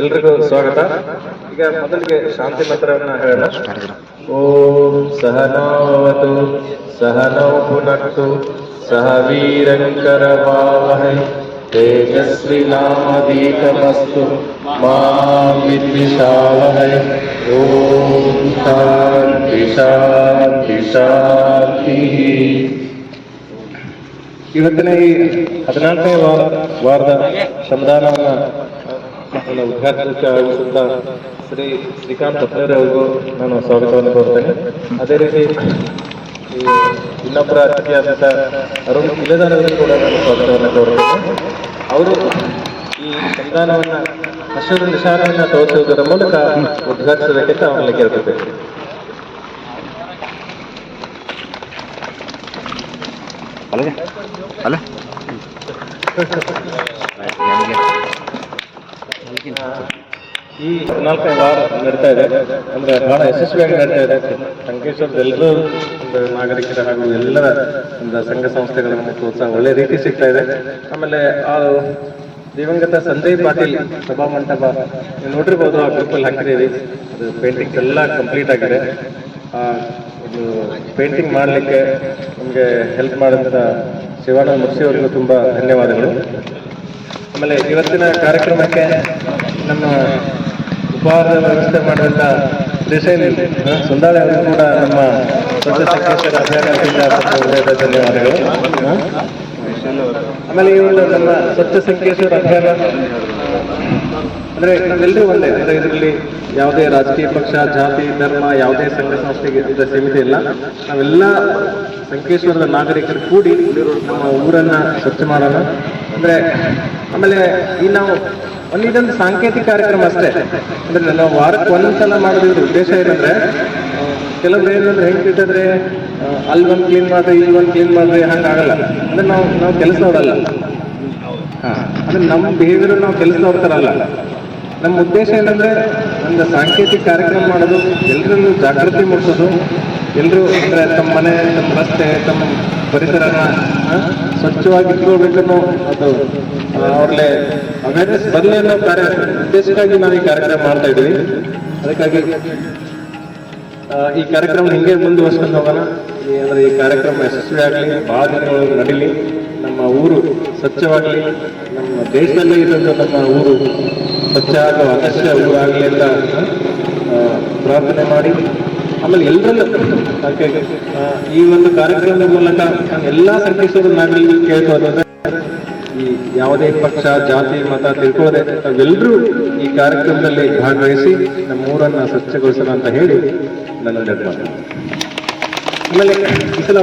ಎಲ್ರಿಗೂ ಸ್ವಾಗತ. ಈಗ ಮೊದಲಿಗೆ ಶಾಂತಿ ಮಂತ್ರವನ್ನ ಹೇಳೋಣ. ಓಂ ಸಹನಾವತು ಸಹನೌ ಪುನಕ್ತು ಸಹ ವೀರಂಕರ ಭಾವಹೈ ತೇಜಸ್ವಿ ನಾಮದೀತಮಸ್ತು, ಮಾ ವಿದ್ವಿಷಾವಹೈ ಓಂ ಶಾಂತಿ ಶಾಂತಿ ಶಾಂತಿ. ಇವತ್ತಿನ ಈ ಹದಿನಾಲ್ಕನೇ ವಾರ ವಾರದ ಶ್ರಮದಾನವನ್ನ ಉದ್ಘಾಟನಕ್ಕೆ ಆಗಮಿಸಿದ ಶ್ರೀ ಶ್ರೀಕಾಂತ್ ಪತ್ನವ್ರೆ ನಾನು ಸ್ವಾಗತವನ್ನು ಕೋರ್ತೇನೆ ಅದೇ ರೀತಿ ಇನ್ನೊಬ್ಬರ ಅತಿಥಿಯಾದಂಥ ಅರುಣ್ ಇಲೆದಾರ್ ಕೂಡ ನಾನು ಸ್ವಾಗತವನ್ನು ಕೋರ್ತೇನೆ ಅವರು ಈ ಸಂಧಾನವನ್ನು ಹಸಿರು ನಿಶಾನವನ್ನು ತೋರಿಸುವುದರ ಮೂಲಕ ಉದ್ಘಾಟಿಸಬೇಕಂತ ಅವರಲ್ಲಿ ಕೇಳ್ಕೊಳ್ಬೇಕು ಅಲ್ಲ ಅಲ್ಲ ಈ ನಾಲ್ಕನೇ ವಾರ ನಡೀತಾ ಇದೆ. ಅಂದ್ರೆ ಬಹಳ ಯಶಸ್ವಿಯಾಗಿ ನಡೀತಾ ಇದೆ. ಸಂಕೇಶ್ವರದ ಎಲ್ಲರೂ ಒಂದು ನಾಗರಿಕರ ಹಾಗೂ ಎಲ್ಲರ ಒಂದು ಸಂಘ ಸಂಸ್ಥೆಗಳ ಪ್ರೋತ್ಸಾಹ ಒಳ್ಳೆ ರೀತಿ ಸಿಗ್ತಾ ಇದೆ. ಆಮೇಲೆ ಆ ದಿವಂಗತ ಸಂಜಯ್ ಪಾಟೀಲ್ ಸಭಾ ಮಂಟಪ ನೀವು ನೋಡಿರ್ಬೋದು ಆ ಗ್ರೂಪಲ್ಲಿ ಹಾಕಿದ್ದೀರಿ. ಅದು ಪೇಂಟಿಂಗ್ ಎಲ್ಲ ಕಂಪ್ಲೀಟ್ ಆಗಿದೆ. ಆ ಒಂದು ಪೇಂಟಿಂಗ್ ಮಾಡಲಿಕ್ಕೆ ನಮಗೆ ಹೆಲ್ಪ್ ಮಾಡಿದಂಥ ಶಿವಾನಂದ ಮುರ್ಸಿ ಅವರಿಗೂ ತುಂಬ ಧನ್ಯವಾದಗಳು. ಆಮೇಲೆ ಇವತ್ತಿನ ಕಾರ್ಯಕ್ರಮಕ್ಕೆ ನಮ್ಮ ಉಪಹಾರದ ವ್ಯವಸ್ಥೆ ಮಾಡುವಂತ ಹ, ಸುಂದಾಳೆ ಅವರು ಕೂಡ ನಮ್ಮ ಧನ್ಯವಾದಗಳು? ಆಮೇಲೆ ಒಂದು ನಮ್ಮ ಸ್ವಚ್ಛ ಸಂಕೇಶ್ವರ ಅಭಿಯಾನ ಅಂದ್ರೆ ಎಲ್ಲರೂ ಒಂದೇ, ಅಂದ್ರೆ ಇದರಲ್ಲಿ ಯಾವುದೇ ರಾಜಕೀಯ ಪಕ್ಷ, ಜಾತಿ, ಧರ್ಮ, ಯಾವುದೇ ಸಂಘ ಸಂಸ್ಥೆಗೆ ಅಂತ ಸೀಮಿತ ಇಲ್ಲ. ನಾವೆಲ್ಲ ಸಂಕೇಶ್ವರದ ನಾಗರಿಕರು ಕೂಡಿ ನಮ್ಮ ಊರನ್ನ ಸ್ವಚ್ಛ ಮಾಡೋಣ. ಅಂದ್ರೆ ಆಮೇಲೆ ಈ ನಾವು ಒಂದು ಇದೊಂದು ಸಾಂಕೇತಿಕ ಕಾರ್ಯಕ್ರಮ ಅಷ್ಟೇ. ಅಂದ್ರೆ ನಾವು ವಾರಕ್ಕೆ ಒಂದ್ಸಲ ಮಾಡೋದ್ರ ಉದ್ದೇಶ ಏನಂದ್ರೆ, ಕೆಲವ್ರು ಏನಂದ್ರೆ ಹೆಂಗ್ ಇಟ್ಟಿದ್ರೆ ಅಲ್ಲಿ ಒಂದು ಕ್ಲೀನ್ ಮಾಡ್ರಿ, ಇಲ್ಲಿ ಒಂದು ಕ್ಲೀನ್ ಮಾಡ್ರಿ ಹಂಗಾಗಲ್ಲ ಅಂದ್ರೆ ನಾವು ನಾವು ಕೆಲಸ ನೋಡಲ್ಲ. ಹಾ. ಅಂದ್ರೆ ನಮ್ಮ ಬಿಹೇವಿಯರ್ ನಾವು ಕೆಲಸ ನೋಡ್ತಾರಲ್ಲ ನಮ್ಮ ಉದ್ದೇಶ ಏನಂದ್ರೆ ಒಂದು ಸಾಂಕೇತಿಕ ಕಾರ್ಯಕ್ರಮ ಮಾಡೋದು ಎಲ್ಲರಲ್ಲೂ ಜಾಗೃತಿ ಮೂಡಿಸೋದು ಎಲ್ಲರೂ ಅಂದ್ರೆ ತಮ್ಮ ಮನೆ, ತಮ್ಮ ರಸ್ತೆ, ತಮ್ಮ ಪರಿಸರನ ಸ್ವಚ್ಛವಾಗಿ ಇಟ್ಕೋಬೇಕು ಅನ್ನೋ ಅದು ಅವ್ರಲ್ಲೇ ಅವೇರ್ನೆಸ್ ಬರಲಿ ಅನ್ನೋ ಕಾರ್ಯ, ಉದ್ದೇಶಕ್ಕಾಗಿ ನಾವು ಈ ಕಾರ್ಯಕ್ರಮ ಮಾಡ್ತಾ ಇದ್ವಿ. ಅದಕ್ಕಾಗಿ ಈ ಕಾರ್ಯಕ್ರಮ ಹಿಂಗೆ ಮುಂದುವರ್ಸ್ಕೊಂಡು ಹೋಗೋಣ. ಅಂದ್ರೆ ಈ ಕಾರ್ಯಕ್ರಮ ಯಶಸ್ವಿ ಆಗಲಿ ಭಾಳ ದಿನಗಳು ನಡೀಲಿ. ನಮ್ಮ ಊರು ಸ್ವಚ್ಛವಾಗಲಿ ನಮ್ಮ ದೇಶದಲ್ಲೇ ಇದೊಂದು ನಮ್ಮ ಊರು ಸ್ವಚ್ಛ ಆಗೋ ಅಗತ್ಯ ಊರಾಗಲಿ ಅಂತ ಪ್ರಾರ್ಥನೆ ಮಾಡಿ. ಆಮೇಲೆ ಎಲ್ಲರಲ್ಲೂ ಯಾಕೆ, ಈ ಒಂದು ಕಾರ್ಯಕ್ರಮದ ಮೂಲಕ ಎಲ್ಲ ಸಂಕೇಶ್ವರ ನಾಗರಿಕರು ಕೇಳ್ಕೋದ್ರೆ ಈ ಯಾವುದೇ ಪಕ್ಷ ಜಾತಿ ಮತ ತಿಳ್ಕೊಳ್ಳದೆ ನಾವೆಲ್ಲರೂ ಈ ಕಾರ್ಯಕ್ರಮದಲ್ಲಿ ಭಾಗವಹಿಸಿ ನಮ್ಮ ಊರನ್ನ ಸ್ವಚ್ಛಗೊಳಿಸೋಣ ಅಂತ ಹೇಳಿ ನನ್ನ ಆಮೇಲೆ ಈ ಸಲ